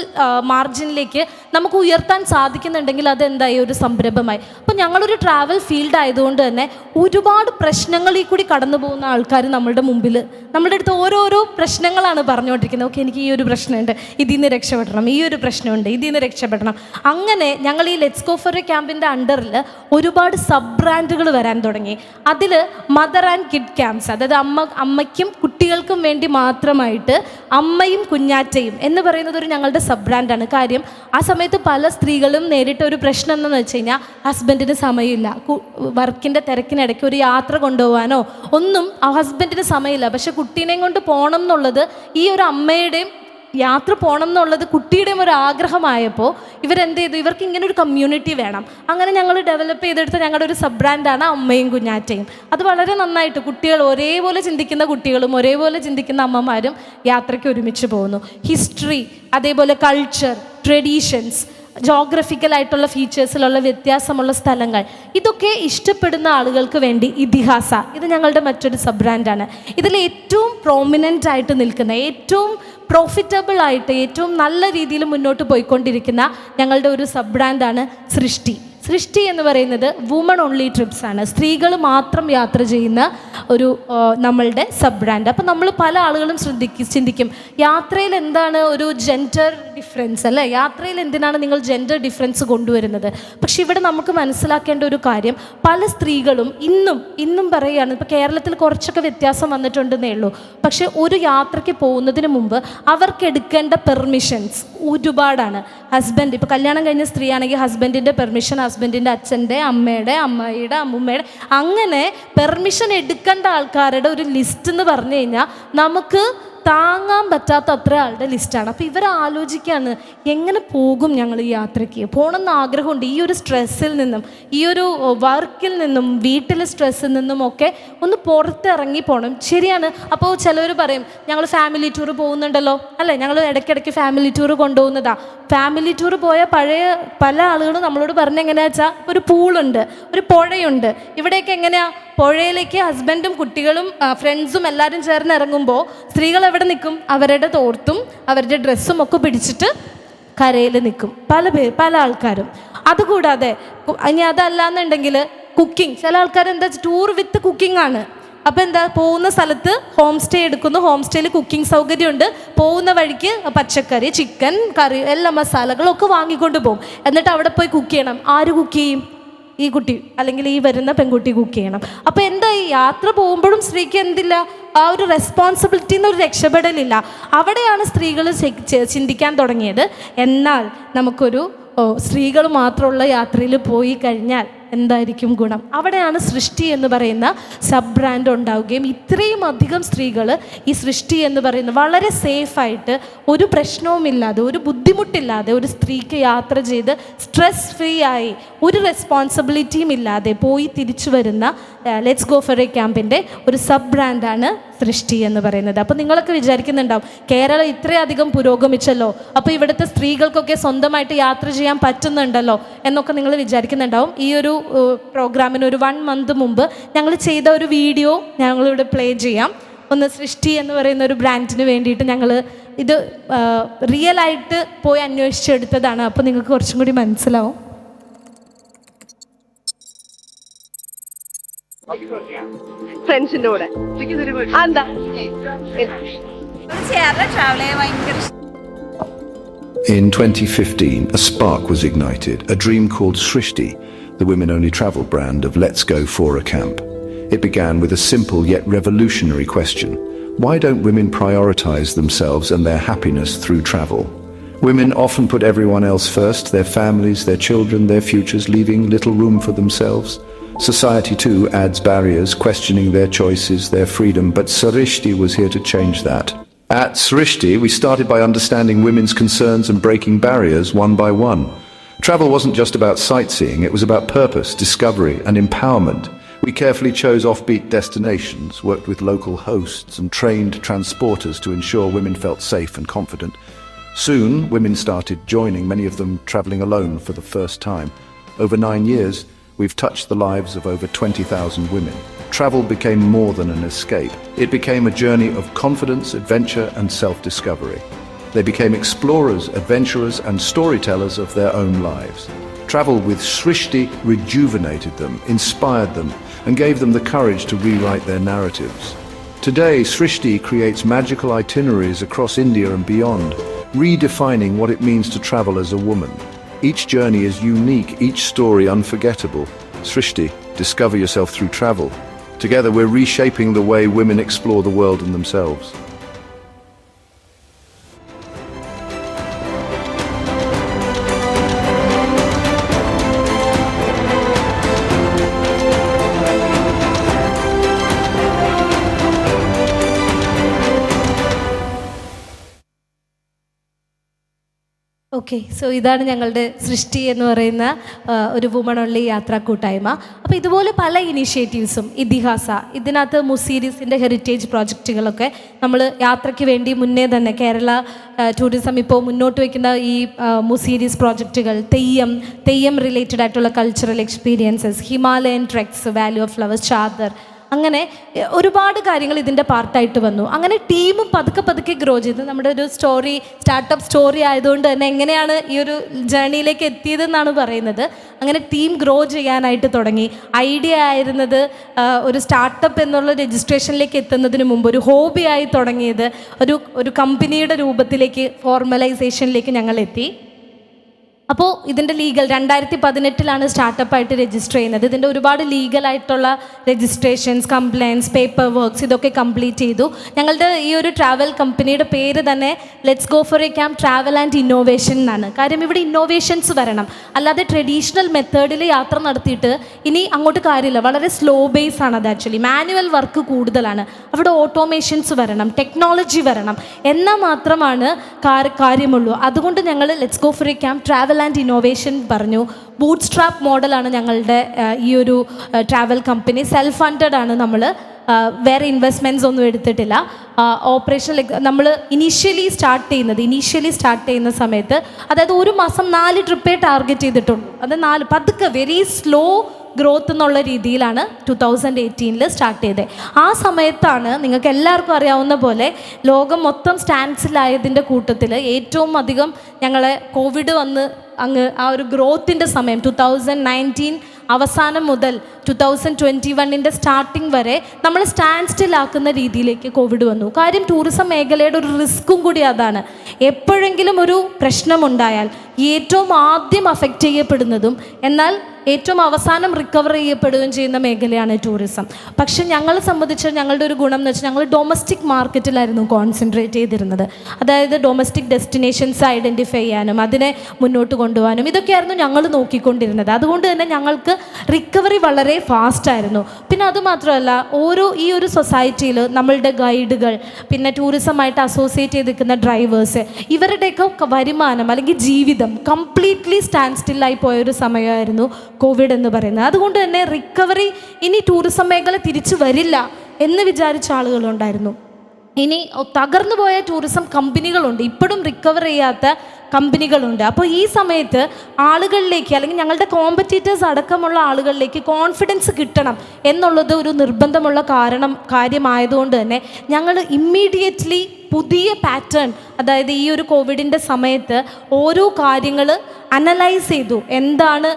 മാർജിനിലേക്ക് നമുക്ക് ഉയർത്താൻ സാധിക്കുന്നുണ്ടെങ്കിൽ അത് എന്തായി? ഒരു സംരംഭമായി. അപ്പോൾ ഞങ്ങളൊരു ട്രാവൽ ഫീൽഡ് ആയതുകൊണ്ട് തന്നെ ഒരുപാട് പ്രശ്നങ്ങളിൽ കൂടി കടന്നു പോകുന്ന ആൾക്കാർ നമ്മളുടെ മുമ്പിൽ നമ്മുടെ അടുത്ത് ഓരോരോ പ്രശ്നങ്ങളാണ് പറഞ്ഞുകൊണ്ടിരിക്കുന്നത്. ഓക്കെ എനിക്ക് ഈ ഒരു പ്രശ്നമുണ്ട് ഇതിൽ നിന്ന് രക്ഷപ്പെടണം ഈ ഒരു പ്രശ്നമുണ്ട് ഇതിൽ നിന്ന് രക്ഷപ്പെടണം. അങ്ങനെ ഞങ്ങൾ ഈ ലെറ്റ്സ് ഗോ ഫോർ എ ക്യാമ്പിന്റെ അണ്ടറിൽ ഒരുപാട് സബ് ബ്രാൻഡുകൾ വരാൻ തുടങ്ങി. അതിൽ മദർ ആൻഡ് കിഡ് ക്യാമ്പ്സ് അതായത് അമ്മ അമ്മയ്ക്കും കുട്ടികൾക്കും വേണ്ടി മാത്രമായിട്ട് അമ്മയും കുഞ്ഞാറ്റയും എന്ന് പറയുന്നത് ഒരു ഞങ്ങളുടെ സബ് ബ്രാൻഡാണ്. കാര്യം ആ സമയത്ത് പല സ്ത്രീകളും നേരിട്ട ഒരു പ്രശ്നം എന്താണെന്ന് വെച്ച് കഴിഞ്ഞാൽ ഹസ്ബൻഡിന് സമയമില്ല. വർക്കിന്റെ തിരക്കിനിടയ്ക്ക് ഒരു യാത്ര കൊണ്ടുപോകാനോ ഒന്നും ആ ഹസ്ബൻഡിന് സമയമില്ല. പക്ഷെ കുട്ടീനെയും കൊണ്ട് പോകണം എന്നുള്ളത് ഈ ഒരു അമ്മയുടെയും യാത്ര പോകണം എന്നുള്ളത് കുട്ടിയുടെയും ഒരു ആഗ്രഹമായപ്പോൾ ഇവരെന്ത് ചെയ്തു? ഇവർക്ക് ഇങ്ങനെ ഒരു കമ്മ്യൂണിറ്റി വേണം. അങ്ങനെ ഞങ്ങൾ ഡെവലപ്പ് ചെയ്തെടുത്ത ഞങ്ങളുടെ ഒരു സബ് ബ്രാൻഡാണ് അമ്മയും കുഞ്ഞാറ്റയും. അത് വളരെ നന്നായിട്ട് കുട്ടികൾ ഒരേപോലെ ചിന്തിക്കുന്ന കുട്ടികളും ഒരേപോലെ ചിന്തിക്കുന്ന അമ്മമാരും യാത്രയ്ക്ക് ഒരുമിച്ച് പോകുന്നു. ഹിസ്റ്ററി അതേപോലെ കൾച്ചർ ട്രഡീഷൻസ് ജോഗ്രഫിക്കലായിട്ടുള്ള ഫീച്ചേഴ്സിലുള്ള വ്യത്യാസമുള്ള സ്ഥലങ്ങൾ ഇതൊക്കെ ഇഷ്ടപ്പെടുന്ന ആളുകൾക്ക് വേണ്ടി ഇതിഹാസ. ഇത് ഞങ്ങളുടെ മറ്റൊരു സബ് ബ്രാൻഡാണ് ഇതിൽ ഏറ്റവും പ്രോമിനന്റ് ആയിട്ട് നിൽക്കുന്ന ഏറ്റവും പ്രോഫിറ്റബിൾ ആയിട്ട് ഏറ്റവും നല്ല രീതിയിൽ മുന്നോട്ട് പോയിക്കൊണ്ടിരിക്കുന്ന ഞങ്ങളുടെ ഒരു സബ് ബ്രാൻഡാണ് സൃഷ്ടി. സൃഷ്ടി എന്ന് പറയുന്നത് വുമൺ ഓൺലി ട്രിപ്സ് ആണ്. സ്ത്രീകൾ മാത്രം യാത്ര ചെയ്യുന്ന ഒരു നമ്മളുടെ സബ് ബ്രാൻഡ് അപ്പം നമ്മൾ പല ആളുകളും ശ്രദ്ധിക്കും ചിന്തിക്കും യാത്രയിൽ എന്താണ് ഒരു ജെൻഡർ ഡിഫറൻസ് അല്ലേ? യാത്രയിൽ എന്തിനാണ് നിങ്ങൾ ജെൻഡർ ഡിഫറൻസ് കൊണ്ടുവരുന്നത്? പക്ഷെ ഇവിടെ നമുക്ക് മനസ്സിലാക്കേണ്ട ഒരു കാര്യം പല സ്ത്രീകളും ഇന്നും ഇന്നും പറയുകയാണ് ഇപ്പോൾ കേരളത്തിൽ കുറച്ചൊക്കെ വ്യത്യാസം വന്നിട്ടുണ്ടെന്നേ ഉള്ളൂ. പക്ഷെ ഒരു യാത്രയ്ക്ക് പോകുന്നതിന് മുമ്പ് അവർക്ക് എടുക്കേണ്ട പെർമിഷൻസ് ഒരുപാടാണ്. ഹസ്ബൻഡ് ഇപ്പോൾ കല്യാണം കഴിഞ്ഞ സ്ത്രീയാണെങ്കിൽ ഹസ്ബൻഡിന്റെ പെർമിഷൻ ഹസ്ബൻഡിന്റെ അച്ഛന്റെ അമ്മയുടെ അമ്മയുടെ അമ്മൂമ്മയുടെ അങ്ങനെ പെർമിഷൻ എടുക്കേണ്ട ആൾക്കാരുടെ ഒരു ലിസ്റ്റ് എന്ന് പറഞ്ഞു കഴിഞ്ഞാൽ നമുക്ക് താങ്ങാൻ പറ്റാത്ത അത്ര ആളുടെ ലിസ്റ്റാണ് അപ്പോൾ ഇവർ ആലോചിക്കുകയാണ് എങ്ങനെ പോകും ഞങ്ങൾ ഈ യാത്രയ്ക്ക്? പോകണമെന്ന് ആഗ്രഹമുണ്ട്. ഈ ഒരു സ്ട്രെസ്സിൽ നിന്നും ഈ ഒരു വർക്കിൽ നിന്നും വീട്ടിലെ സ്ട്രെസ്സിൽ നിന്നും ഒക്കെ ഒന്ന് പുറത്തിറങ്ങി പോകണം ശരിയാണ്. അപ്പോൾ ചിലവർ പറയും ഞങ്ങൾ ഫാമിലി ടൂർ പോകുന്നുണ്ടല്ലോ. അല്ലേ? ഞങ്ങൾ ഇടയ്ക്കിടയ്ക്ക് ഫാമിലി ടൂർ കൊണ്ടുപോകുന്നതാ. ഫാമിലി ടൂർ പോയ പഴയ പല ആളുകളും നമ്മളോട് പറഞ്ഞെങ്ങനെയാ വെച്ചാൽ ഒരു പൂളുണ്ട് ഒരു പുഴയുണ്ട്. ഇവിടെയൊക്കെ എങ്ങനെയാ? പുഴയിലേക്ക് ഹസ്ബൻഡും കുട്ടികളും ഫ്രണ്ട്സും എല്ലാവരും ചേർന്ന് ഇറങ്ങുമ്പോൾ സ്ത്രീകൾ എവിടെ നിൽക്കും? അവരുടെ തോർത്തും അവരുടെ ഡ്രസ്സും ഒക്കെ പിടിച്ചിട്ട് കരയിൽ നിൽക്കും. പല പേർ പല ആൾക്കാരും. അതുകൂടാതെ ഇനി അതല്ല എന്നുണ്ടെങ്കിൽ കുക്കിംഗ് ചില ആൾക്കാർ എന്താ ടൂർ വിത്ത് കുക്കിംഗ് ആണ്. അപ്പോൾ എന്താ പോകുന്ന സ്ഥലത്ത് ഹോം സ്റ്റേ എടുക്കുന്നു. ഹോം സ്റ്റേയിൽ കുക്കിംഗ് സൗകര്യമുണ്ട്. പോകുന്ന വഴിക്ക് പച്ചക്കറി ചിക്കൻ കറി എല്ലാ മസാലകളൊക്കെ വാങ്ങിക്കൊണ്ട് പോകും. എന്നിട്ട് അവിടെ പോയി കുക്ക് ചെയ്യണം. ആര് കുക്ക് ചെയ്യും? ഈ കുട്ടി അല്ലെങ്കിൽ ഈ വരുന്ന പെൺകുട്ടി കുക്ക് ചെയ്യണം. അപ്പോൾ എന്താ ഈ യാത്ര പോകുമ്പോഴും സ്ത്രീക്ക് എന്തില്ല? ആ ഒരു റെസ്പോൺസിബിലിറ്റി എന്നൊരു രക്ഷപ്പെടലില്ല. അവിടെയാണ് സ്ത്രീകൾ ചിന്തിക്കാൻ തുടങ്ങിയത്. എന്നാൽ നമുക്കൊരു സ്ത്രീകൾ മാത്രമുള്ള യാത്രയിൽ പോയി കഴിഞ്ഞാൽ എന്തായിരിക്കും ഗുണം? അവിടെയാണ് സൃഷ്ടി എന്ന് പറയുന്ന സബ് ബ്രാൻഡ് ഉണ്ടാവുകയും ഇത്രയും അധികം സ്ത്രീകൾ ഈ സൃഷ്ടി എന്ന് പറയുന്ന വളരെ സേഫായിട്ട് ഒരു പ്രശ്നവുമില്ലാതെ ഒരു ബുദ്ധിമുട്ടില്ലാതെ ഒരു സ്ത്രീക്ക് യാത്ര ചെയ്ത് സ്ട്രെസ് ഫ്രീ ആയി ഒരു റെസ്പോൺസിബിലിറ്റിയും ഇല്ലാതെ പോയി തിരിച്ചു വരുന്ന ലെറ്റ്സ് ഗോ ഫോർ എ ക്യാമ്പിന്റെ ഒരു സബ് ബ്രാൻഡാണ് സൃഷ്ടി എന്ന് പറയുന്നത്. അപ്പോൾ നിങ്ങളൊക്കെ വിചാരിക്കുന്നുണ്ടാവും കേരളം ഇത്രയധികം പുരോഗമിച്ചല്ലോ അപ്പോൾ ഇവിടുത്തെ സ്ത്രീകൾക്കൊക്കെ സ്വന്തമായിട്ട് യാത്ര ചെയ്യാൻ പറ്റുന്നുണ്ടല്ലോ എന്നൊക്കെ നിങ്ങൾ വിചാരിക്കുന്നുണ്ടാവും. ഈ ഒരു പ്രോഗ്രാമിന് ഒരു വൺ മന്ത് മുമ്പ് ഞങ്ങൾ ചെയ്ത ഒരു വീഡിയോ ഞങ്ങളിവിടെ പ്ലേ ചെയ്യാം. ഒന്ന് സൃഷ്ടി എന്ന് പറയുന്ന ഒരു ബ്രാൻഡിന് വേണ്ടിയിട്ട് ഞങ്ങൾ ഇത് റിയൽ ആയിട്ട് പോയി അന്വേഷിച്ചെടുത്തതാണ്. അപ്പോൾ നിങ്ങൾക്ക് കുറച്ചും കൂടി മനസ്സിലാവും. ആ, എന്താ ചേർന്ന് ട്രാവൽ ചെയ്യാൻ ഭയങ്കര ഇഷ്ടം In 2015, a spark was ignited, a dream called Srishti, the women only travel brand of Let's Go for a Camp. It began with a simple yet revolutionary question Why don't women prioritize themselves and their happiness through travel? Women often put everyone else first their families, their children, their futures, leaving little room for themselves. Society too adds barriers, questioning their choices, their freedom, but Sarishti was here to change that. At Srishti, we started by understanding women's concerns and breaking barriers one by one. Travel wasn't just about sightseeing, it was about purpose, discovery, and empowerment. We carefully chose offbeat destinations, worked with local hosts, and trained transporters to ensure women felt safe and confident. Soon, women started joining, many of them traveling alone for the first time. Over nine years, we've touched the lives of over 20,000 women. Travel became more than an escape. It became a journey of confidence, adventure, and self discovery. They became explorers, adventurers, and storytellers of their own lives. Travel with Srishti rejuvenated them, inspired them, and gave them the courage to rewrite their narratives. Today, Srishti creates magical itineraries across India and beyond, redefining what it means to travel as a woman. Each journey is unique, each story unforgettable. Srishti, discover yourself through travel. Together, we're reshaping the way women explore the world and themselves. Okay so ഇതാണ് ഞങ്ങളുടെ സൃഷ്ടി എന്ന് പറയുന്ന ഒരു woman ഉള്ള യാത്രാ കൂട്ടായ്മ. അപ്പോൾ ഇതുപോലെ പല ഇനീഷ്യേറ്റീവ്സും ഇതിഹാസ ഇതിനകത്ത് മുസീരീസിന്റെ ഹെറിറ്റേജ് പ്രോജക്റ്റുകളൊക്കെ നമ്മൾ യാത്രയ്ക്ക് വേണ്ടി മുന്നേ തന്നെ കേരള ടൂറിസം ഇപ്പോൾ മുന്നോട്ട് വയ്ക്കുന്ന ഈ മുസീരീസ് പ്രോജക്റ്റുകൾ തെയ്യം തെയ്യം റിലേറ്റഡ് ആയിട്ടുള്ള cultural experiences Himalayan treks valley of flowers Chadar അങ്ങനെ ഒരുപാട് കാര്യങ്ങൾ ഇതിന്റെ പാർട്ടായിട്ട് വന്നു. അങ്ങനെ ടീമും പതുക്കെ പതുക്കെ ഗ്രോ ചെയ്ത്. നമ്മുടെ ഒരു സ്റ്റോറി സ്റ്റാർട്ടപ്പ് സ്റ്റോറി ആയതുകൊണ്ട് തന്നെ എങ്ങനെയാണ് ഈ ഒരു ജേണിയിലേക്ക് എത്തിയതെന്നാണ് പറയുന്നത്. അങ്ങനെ ടീം ഗ്രോ ചെയ്യാനായിട്ട് തുടങ്ങി. ഐഡിയ ആയിരുന്നത് ഒരു സ്റ്റാർട്ടപ്പ് എന്നുള്ള രജിസ്ട്രേഷനിലേക്ക് എത്തുന്നതിന് മുമ്പ് ഒരു ഹോബിയായി തുടങ്ങിയത് ഒരു ഒരു കമ്പനിയുടെ രൂപത്തിലേക്ക് ഫോർമലൈസേഷനിലേക്ക് ഞങ്ങൾ എത്തി. അപ്പോൾ ഇതിന്റെ ലീഗൽ രണ്ടായിരത്തി പതിനെട്ടിലാണ് സ്റ്റാർട്ടപ്പായിട്ട് രജിസ്റ്റർ ചെയ്യുന്നത്. ഇതിന്റെ ഒരുപാട് ലീഗലായിട്ടുള്ള രജിസ്ട്രേഷൻസ് കംപ്ലയിൻസ് പേപ്പർ വർക്ക്സ് ഇതൊക്കെ കംപ്ലീറ്റ് ചെയ്തു. ഞങ്ങളുടെ ഈ ഒരു ട്രാവൽ കമ്പനിയുടെ പേര് തന്നെ let's go for a camp travel and innovation എന്നാണ്. കാര്യം ഇവിടെ ഇന്നോവേഷൻസ് വരണം. അല്ലാതെ ട്രഡീഷണൽ മെത്തേഡിൽ യാത്ര നടത്തിയിട്ട് ഇനി അങ്ങോട്ട് കാര്യമില്ല. വളരെ സ്ലോ ബേസ് ആണ് അത് ആക്ച്വലി മാനുവൽ വർക്ക് കൂടുതലാണ്. അവിടെ ഓട്ടോമേഷൻസ് വരണം. ടെക്നോളജി വരണം. എന്നാൽ മാത്രമാണ് കാര്യമുള്ളൂ. അതുകൊണ്ട് ഞങ്ങൾ let's go for a camp travel and innovation പറഞ്ഞു. ബൂട്ട് സ്ട്രാപ്പ് മോഡലാണ് ഞങ്ങളുടെ ഈ ഒരു ട്രാവൽ കമ്പനി സെൽഫ് ഫണ്ടഡ് ആണ് നമ്മൾ വേറെ ഇൻവെസ്റ്റ്മെന്റ്സ് ഒന്നും എടുത്തിട്ടില്ല. ഓപ്പറേഷൻ നമ്മൾ ഇനീഷ്യലി സ്റ്റാർട്ട് ചെയ്യുന്നത് ഇനീഷ്യലി സ്റ്റാർട്ട് ചെയ്യുന്ന സമയത്ത് അതായത് ഒരു മാസം നാല് ട്രിപ്പേ ടാർഗറ്റ് ചെയ്തിട്ടുള്ളൂ. അത് നാല് പതുക്കെ വെരി സ്ലോ ഗ്രോത്ത് എന്നുള്ള രീതിയിലാണ് ടു തൗസൻഡ് എയ്റ്റീനിൽ സ്റ്റാർട്ട് ചെയ്തത് ആ സമയത്താണ് നിങ്ങൾക്ക് എല്ലാവർക്കും അറിയാവുന്ന പോലെ ലോകം മൊത്തം സ്റ്റാൻഡ്സിലായതിന്റെ കൂട്ടത്തിൽ ഏറ്റവും അധികം ഞങ്ങളെ കോവിഡ് വന്ന് അങ്ങ് ആ ഒരു ഗ്രോത്തിന്റെ സമയം ടു തൗസൻഡ് നയന്റീൻ അവസാനം മുതൽ ടു തൗസൻഡ് ട്വന്റി വണ്ണിന്റെ സ്റ്റാർട്ടിങ് വരെ നമ്മൾ സ്റ്റാൻഡ് സ്റ്റിലാക്കുന്ന രീതിയിലേക്ക് കോവിഡ് വന്നു. കാര്യം ടൂറിസം മേഖലയുടെ ഒരു റിസ്ക്കും കൂടി അതാണ്. എപ്പോഴെങ്കിലും ഒരു പ്രശ്നമുണ്ടായാൽ ഏറ്റവും ആദ്യം അഫക്റ്റ് ചെയ്യപ്പെടുന്നതും എന്നാൽ ഏറ്റവും അവസാനം റിക്കവർ ചെയ്യപ്പെടുകയും ചെയ്യുന്ന മേഖലയാണ് ടൂറിസം പക്ഷെ ഞങ്ങളെ സംബന്ധിച്ച് ഞങ്ങളുടെ ഒരു ഗുണം എന്ന് വെച്ചാൽ ഞങ്ങൾ ഡൊമസ്റ്റിക് മാർക്കറ്റിലായിരുന്നു കോൺസെൻട്രേറ്റ് ചെയ്തിരുന്നത്. അതായത് ഡൊമസ്റ്റിക് ഡെസ്റ്റിനേഷൻസ് ഐഡന്റിഫൈ ചെയ്യാനും അതിനെ മുന്നോട്ട് കൊണ്ടുപോകാനും ഇതൊക്കെയായിരുന്നു ഞങ്ങൾ നോക്കിക്കൊണ്ടിരുന്നത്. അതുകൊണ്ട് തന്നെ ഞങ്ങൾക്ക് റിക്കവറി വളരെ ഫാസ്റ്റ് ആയിരുന്നു. പിന്നെ അതുമാത്രമല്ല ഓരോ ഈ ഒരു സൊസൈറ്റിയിൽ നമ്മളുടെ ഗൈഡുകൾ പിന്നെ ടൂറിസമായിട്ട് അസോസിയേറ്റ് ചെയ്ത് നിൽക്കുന്ന ഡ്രൈവേഴ്സ് ഇവരുടെയൊക്കെ വരുമാനം അല്ലെങ്കിൽ ജീവിതം കംപ്ലീറ്റ്ലി സ്റ്റാൻഡ് സ്റ്റില്ലായി പോയൊരു സമയമായിരുന്നു കോവിഡ് എന്ന് പറയുന്നത്. അതുകൊണ്ട് തന്നെ റിക്കവറി ഇനി ടൂറിസം മേഖല തിരിച്ചു വരില്ല എന്ന് വിചാരിച്ച ആളുകളുണ്ടായിരുന്നു. ഇനി തകർന്നു പോയ ടൂറിസം കമ്പനികളുണ്ട് ഇപ്പോഴും റിക്കവർ ചെയ്യാത്ത കമ്പനികളുണ്ട് അപ്പോൾ ഈ സമയത്ത് ആളുകളിലേക്ക് അല്ലെങ്കിൽ ഞങ്ങളുടെ കോമ്പറ്റീറ്റേഴ്സ് അടക്കമുള്ള ആളുകളിലേക്ക് കോൺഫിഡൻസ് കിട്ടണം എന്നുള്ളത് ഒരു നിർബന്ധമുള്ള കാരണം കാര്യമായതുകൊണ്ട് തന്നെ ഞങ്ങൾ ഇമ്മീഡിയറ്റ്ലി പുതിയ പാറ്റേൺ അതായത് ഈ ഒരു കോവിഡിന്റെ സമയത്ത് ഓരോ കാര്യങ്ങൾ അനലൈസ് ചെയ്തു എന്താണ്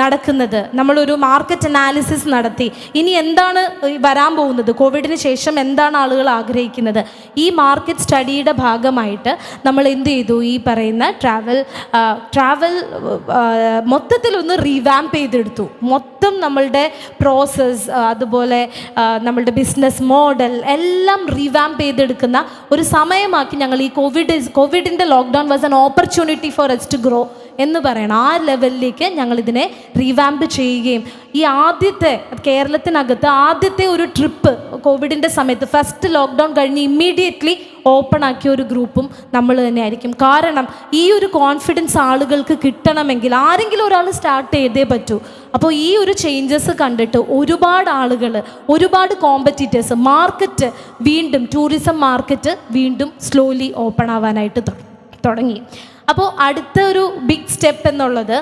നടക്കുന്നത്. നമ്മളൊരു മാർക്കറ്റ് അനാലിസിസ് നടത്തി. ഇനി എന്താണ് വരാൻ പോകുന്നത്? കോവിഡിന് ശേഷം എന്താണ് ആളുകൾ ആഗ്രഹിക്കുന്നത്? ഈ മാർക്കറ്റ് സ്റ്റഡിയുടെ ഭാഗമായിട്ട് നമ്മൾ എന്ത് ചെയ്തു? ഈ പറയുന്ന ട്രാവൽ ട്രാവൽ മൊത്തത്തിലൊന്ന് റീവാമ്പ് ചെയ്തെടുത്തു. മൊത്തം നമ്മളുടെ പ്രോസസ്സ് അതുപോലെ നമ്മളുടെ ബിസിനസ് മോഡൽ എല്ലാം റീവാമ്പ് ചെയ്തെടുക്കുന്ന ഒരു സമയമാക്കി ഞങ്ങൾ ഈ കോവിഡ് കോവിഡിന്റെ lockdown was an opportunity for us to grow എന്ന് പറയണം. ആ ലെവലിലേക്ക് ഞങ്ങൾ ഇതിനെ റീവാമ്പ് ചെയ്യുകയും. ഈ ആദ്യത്തെ കേരളത്തിനകത്ത് ആദ്യത്തെ ഒരു ട്രിപ്പ് കോവിഡിന്റെ സമയത്ത് ഫസ്റ്റ് ലോക്ക്ഡൗൺ കഴിഞ്ഞ് ഇമ്മീഡിയറ്റ്ലി ഓപ്പൺ ആക്കിയ ഒരു ഗ്രൂപ്പും നമ്മൾ തന്നെ ആയിരിക്കും കാരണം ഈ ഒരു കോൺഫിഡൻസ് ആളുകൾക്ക് കിട്ടണമെങ്കിൽ ആരെങ്കിലും ഒരാൾ സ്റ്റാർട്ട് ചെയ്തേ പറ്റൂ. അപ്പോൾ ഈ ഒരു ചേഞ്ചസ് കണ്ടിട്ട് ഒരുപാട് ആളുകൾ ഒരുപാട് കോമ്പറ്റീറ്റേഴ്സ് മാർക്കറ്റ് വീണ്ടും ടൂറിസം മാർക്കറ്റ് വീണ്ടും സ്ലോലി ഓപ്പൺ ആവാനായിട്ട് തുടങ്ങി. അപ്പോൾ അടുത്ത ഒരു ബിഗ് സ്റ്റെപ്പ് എന്നുള്ളത്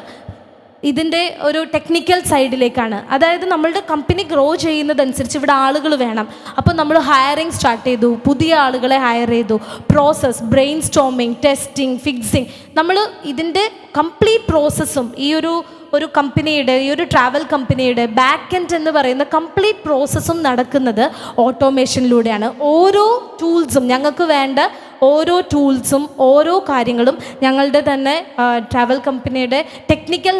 ഇതിന്റെ ഒരു ടെക്നിക്കൽ സൈഡിലേക്കാണ് അതായത് നമ്മളുടെ കമ്പനി ഗ്രോ ചെയ്യുന്നതനുസരിച്ച് ഇവിടെ ആളുകൾ വേണം. അപ്പോൾ നമ്മൾ ഹയറിങ് സ്റ്റാർട്ട് ചെയ്തു പുതിയ ആളുകളെ ഹയർ ചെയ്തു. Process brainstorming testing fixing നമ്മൾ ഇതിന്റെ കംപ്ലീറ്റ് പ്രോസസ്സും ഈ ഒരു ഒരു കമ്പനിയുടെ ഈ ഒരു ട്രാവൽ കമ്പനിയുടെ ബാക്ക് എൻഡ് എന്ന് പറയുന്ന കംപ്ലീറ്റ് പ്രോസസ്സും നടക്കുന്നത് ഓട്ടോമേഷനിലൂടെയാണ് ഓരോ ടൂൾസും ഞങ്ങൾക്ക് വേണ്ട ഓരോ ടൂൾസും ഓരോ കാര്യങ്ങളും ഞങ്ങളുടെ തന്നെ ട്രാവൽ കമ്പനിയുടെ ടെക്നിക്കൽ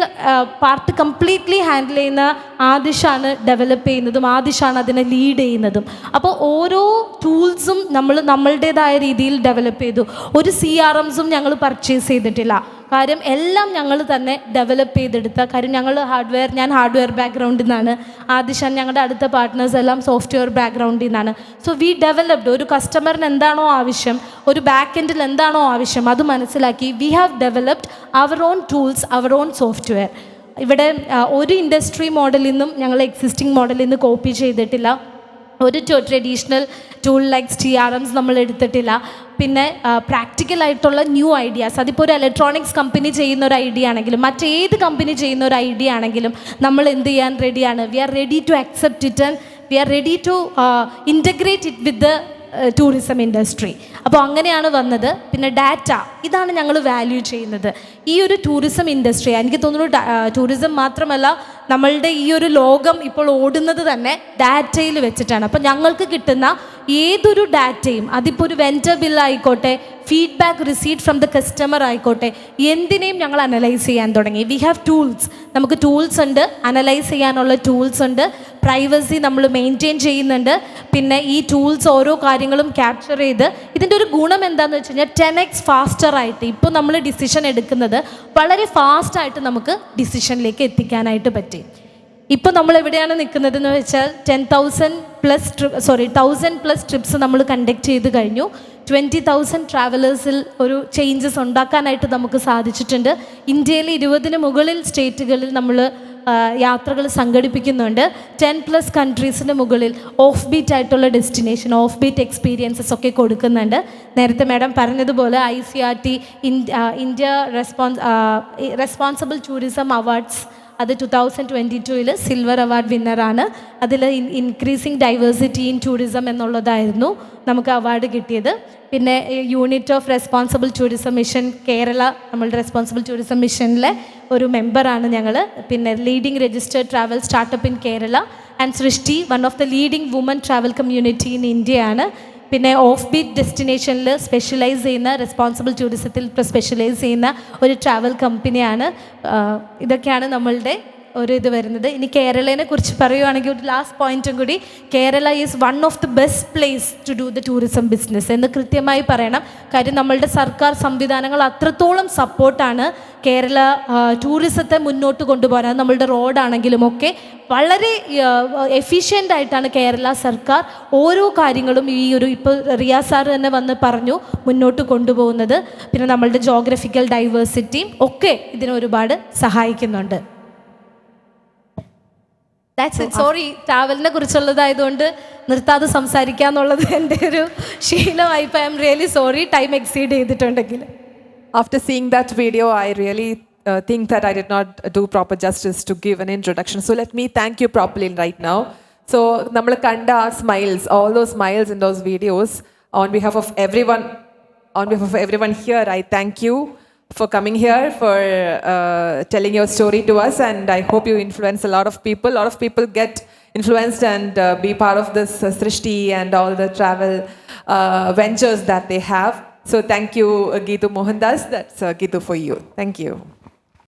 പാർട്ട് കംപ്ലീറ്റ്ലി ഹാൻഡിൽ ചെയ്യുന്ന ആദിഷാണ് ഡെവലപ്പ് ചെയ്യുന്നതും ആദിഷാണ് അതിനെ ലീഡ് ചെയ്യുന്നതും. അപ്പോൾ ഓരോ ടൂൾസും നമ്മൾ നമ്മളുടേതായ രീതിയിൽ ഡെവലപ്പ് ചെയ്തു. ഒരു സി ആർ എംസും ഞങ്ങൾ പർച്ചേസ് ചെയ്തിട്ടില്ല. കാര്യം എല്ലാം ഞങ്ങൾ തന്നെ ഡെവലപ്പ് ചെയ്തെടുത്ത കാര്യം ഞങ്ങൾ ഹാർഡ്വെയർ ഞാൻ ഹാർഡ്വെയർ ബാക്ക്ഗ്രൗണ്ടിൽ നിന്നാണ് ആദിശാൻ ഞങ്ങളുടെ അടുത്ത പാർട്ട്നേഴ്സ് എല്ലാം സോഫ്റ്റ്വെയർ ബാക്ക്ഗ്രൗണ്ടിൽ നിന്നാണ് സോ വി ഡെവലപ്ഡ് ഒരു കസ്റ്റമറിന് എന്താണോ ആവശ്യം ഒരു ബാക്ക് എൻഡിൽ എന്താണോ ആവശ്യം അത് മനസ്സിലാക്കി we have developed our own tools our own software ഇവിടെ ഒരു ഇൻഡസ്ട്രി മോഡലിൽ നിന്നും ഞങ്ങൾ എക്സിസ്റ്റിംഗ് മോഡലിൽ നിന്ന് കോപ്പി ചെയ്തിട്ടില്ല. ഒരു traditional tool like T R Ms നമ്മൾ എടുത്തിട്ടില്ല. പിന്നെ പ്രാക്ടിക്കൽ ആയിട്ടുള്ള ന്യൂ ഐഡിയാസ് അതിപ്പോൾ ഒരു ഇലക്ട്രോണിക്സ് കമ്പനി ചെയ്യുന്ന ഒരു ഐഡിയ ആണെങ്കിലും മറ്റേത് കമ്പനി ചെയ്യുന്ന ഒരു ഐഡിയ ആണെങ്കിലും നമ്മൾ എന്ത് ചെയ്യാൻ റെഡിയാണ് we are ready to accept it and we are ready to integrate it with tourism industry അപ്പോൾ അങ്ങനെയാണ് വന്നത്. പിന്നെ ഡാറ്റ ഇതാണ് ഞങ്ങൾ വാല്യൂ ചെയ്യുന്നത്. ഈ ഒരു ടൂറിസം ഇൻഡസ്ട്രി എനിക്ക് തോന്നുന്നു ടൂറിസം മാത്രമല്ല നമ്മളുടെ ഈ ഒരു ലോകം ഇപ്പോൾ ഓടുന്നത് തന്നെ ഡാറ്റയിൽ വെച്ചിട്ടാണ്. അപ്പോൾ ഞങ്ങൾക്ക് കിട്ടുന്ന ഏതൊരു ഡാറ്റയും അതിപ്പോൾ ഒരു vendor ബില്ലായിക്കോട്ടെ feedback receive from the customer ആയിക്കോട്ടെ എന്തിനേയും ഞങ്ങൾ അനലൈസ് ചെയ്യാൻ തുടങ്ങി. വി ഹാവ് ടൂൾസ് നമുക്ക് ടൂൾസ് ഉണ്ട് അനലൈസ് ചെയ്യാനുള്ള ടൂൾസ് ഉണ്ട് പ്രൈവസി നമ്മൾ മെയിന്റെയിൻ ചെയ്യുന്നുണ്ട്. പിന്നെ ഈ ടൂൾസ് ഓരോ കാര്യങ്ങളും ക്യാപ്ചർ ചെയ്ത് ഇതിന്റെ ഒരു ഗുണം എന്താണെന്ന് വെച്ച് കഴിഞ്ഞാൽ ടെൻ എക്സ് ഫാസ്റ്റർ ആയിട്ട് ഇപ്പോൾ നമ്മൾ ഡിസിഷൻ എടുക്കുന്നത് വളരെ ഫാസ്റ്റായിട്ട് നമുക്ക് ഡിസിഷനിലേക്ക് എത്തിക്കാനായിട്ട് പറ്റി. ഇപ്പോൾ നമ്മൾ എവിടെയാണ് നിൽക്കുന്നതെന്ന് വെച്ചാൽ ten thousand plus trip sorry thousand plus trips നമ്മൾ കണ്ടക്ട് ചെയ്ത് കഴിഞ്ഞു. ട്വന്റി തൗസൻഡ് ട്രാവലേഴ്സിൽ ഒരു ചേഞ്ചസ് ഉണ്ടാക്കാനായിട്ട് നമുക്ക് സാധിച്ചിട്ടുണ്ട്. ഇന്ത്യയിൽ ഇരുപതിന് മുകളിൽ സ്റ്റേറ്റുകളിൽ നമ്മൾ യാത്രകൾ സംഘടിപ്പിക്കുന്നുണ്ട്. ടെൻ പ്ലസ് കൺട്രീസിന് മുകളിൽ ഓഫ് ബീറ്റ് ആയിട്ടുള്ള ഡെസ്റ്റിനേഷൻ ഓഫ് ബീറ്റ് എക്സ്പീരിയൻസസ് ഒക്കെ കൊടുക്കുന്നുണ്ട്. നേരത്തെ മാഡം പറഞ്ഞതുപോലെ I C R T India response responsible tourism awards അത് ടു തൗസൻഡ് ട്വന്റി ടുവിൽ സിൽവർ അവാർഡ് വിന്നറാണ് അതിൽ ഇൻക്രീസിങ് ഡൈവേഴ്സിറ്റി ഇൻ ടൂറിസം എന്നുള്ളതായിരുന്നു നമുക്ക് അവാർഡ് കിട്ടിയത്. പിന്നെ unit of responsible tourism mission Kerala നമ്മളുടെ റെസ്പോൺസിബിൾ ടൂറിസം മിഷനിലെ ഒരു മെമ്പറാണ് ഞങ്ങൾ പിന്നെ leading registered travel startup in Kerala. And Srishti one of the leading woman travel community in ഇന്ത്യയാണ്. പിന്നെ ഓഫ് ബീറ്റ് ഡെസ്റ്റിനേഷനിൽ സ്പെഷ്യലൈസ് ചെയ്യുന്ന റെസ്പോൺസിബിൾ ടൂറിസത്തിൽ സ്പെഷ്യലൈസ് ചെയ്യുന്ന ഒരു ട്രാവൽ കമ്പനിയാണ് ഇതൊക്കെയാണ് നമ്മളുടെ ഒരു ഇത് വരുന്നത്. ഇനി കേരളനെ കുറിച്ച് പറയുവാണെങ്കിൽ ഒരു ലാസ്റ്റ് പോയിന്റും കൂടി. Kerala is one of the best place to do the tourism business എന്ന് കൃത്യമായി പറയണം. കാര്യം നമ്മളുടെ സർക്കാർ സംവിധാനങ്ങൾ അത്രത്തോളം സപ്പോർട്ടാണ് കേരള ടൂറിസത്തെ മുന്നോട്ട് കൊണ്ടുപോകാൻ. നമ്മളുടെ റോഡാണെങ്കിലും ഒക്കെ വളരെ എഫിഷ്യന്റ് ആയിട്ടാണ് കേരള സർക്കാർ ഓരോ കാര്യങ്ങളും ഈ ഒരു ഇപ്പോൾ റിയാസ് സാർ തന്നെ വന്ന് പറഞ്ഞു മുന്നോട്ട് കൊണ്ടുപോകുന്നത്. പിന്നെ നമ്മളുടെ ജോഗ്രഫിക്കൽ ഡൈവേഴ്സിറ്റിയും ഒക്കെ ഇതിനൊരുപാട് സഹായിക്കുന്നുണ്ട്. ദാറ്റ്സ് ഇറ്റ് സോറി ട്രാവലിനെ കുറിച്ചുള്ളതായതുകൊണ്ട് നിർത്താതെ സംസാരിക്കുക എന്നുള്ളത് എന്റെ ഒരു ശീലമായി ഇപ്പോൾ I am really sorry time exceed ചെയ്തിട്ടുണ്ടെങ്കിൽ After seeing that video, I really uh, think that I did not do proper justice to give an introduction. So let me thank you properly right now. So, നമ്മൾ കണ്ട ആ smiles, all those smiles in those videos, on behalf of everyone, on behalf of everyone here, I thank you for coming here, for uh, telling your story to us, and I hope you influence a lot of people. A lot of people get influenced and uh, be part of this uh, Srishti and all the travel uh, ventures that they have. So thank you, uh, Mohandas. That's uh, for you. Thank you.